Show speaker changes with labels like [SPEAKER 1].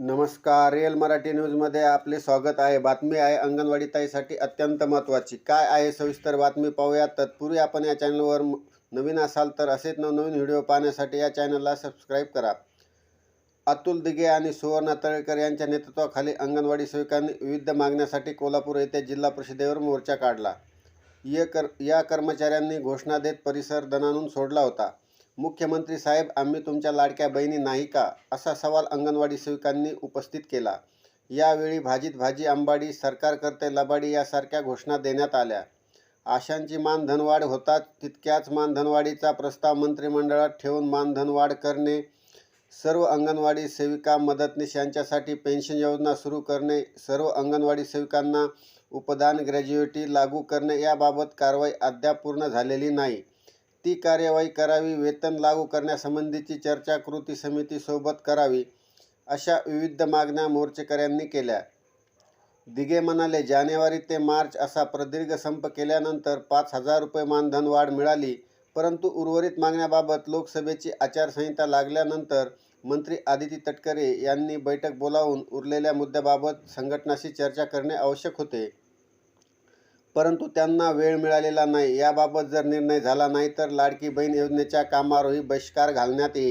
[SPEAKER 1] नमस्कार रिअल मराठी न्यूजमध्ये आपले स्वागत आहे. बातमी आहे अंगणवाडी ताईसाठी अत्यंत महत्त्वाची काय आहे सविस्तर बातमी पाहूया तत्पूर्वी आपण या चॅनलवर नवीन असाल तर असेच नवनवीन व्हिडिओ पाहण्यासाठी या चॅनलला सबस्क्राईब करा. अतुल दिघे आणि सुवर्णा तळेकर यांच्या नेतृत्वाखाली अंगणवाडी सेविकांनी विविध मागण्यासाठी कोल्हापूर येथे जिल्हा परिषदेवर मोर्चा काढला. ये कर या कर्मचाऱ्यांनी घोषणा देत परिसर दणानून सोडला होता. मुख्यमंत्री साहेब आम्ही तुमच्या लाडक्या बहिणी नाही का? असा सवाल अंगणवाडी सेविकांनी उपस्थित केला. यावेळी भाजीत भाजी आंबाडी सरकार करते लबाडी यासारख्या घोषणा देण्यात आल्या. आशांची मानधनवाढ होताच तितक्याच मानधनवाढीचा प्रस्ताव मंत्रिमंडळात ठेवून मानधनवाढ करणे सर्व अंगणवाडी सेविका मदतनीस यांच्यासाठी पेन्शन योजना सुरू करणे सर्व अंगणवाडी सेविकांना उपदान ग्रॅज्युएटी लागू करणे याबाबत कारवाई अद्याप पूर्ण झालेली नाही. ती कार्यवाही करावी वेतन लागू करण्यासंबंधीची चर्चा कृती समितीसोबत करावी अशा विविध मागण्या मोर्चेकऱ्यांनी केल्या. दिघे म्हणाले जानेवारी ते मार्च असा प्रदीर्घ संप केल्यानंतर पाच हजार रुपये मानधन वाढ मिळाली परंतु उर्वरित मागण्याबाबत लोकसभेची आचारसंहिता लागल्यानंतर मंत्री आदिती तटकरे यांनी बैठक बोलावून उरलेल्या मुद्द्याबाबत संघटनाशी चर्चा करणे आवश्यक होते. परंतु त्यांना वेळ मिळालेला नाही. याबाबत जर निर्णय झाला नाही तर लाडकी बहीण योजनेच्या कामावरही बहिष्कार घालण्यात येईल.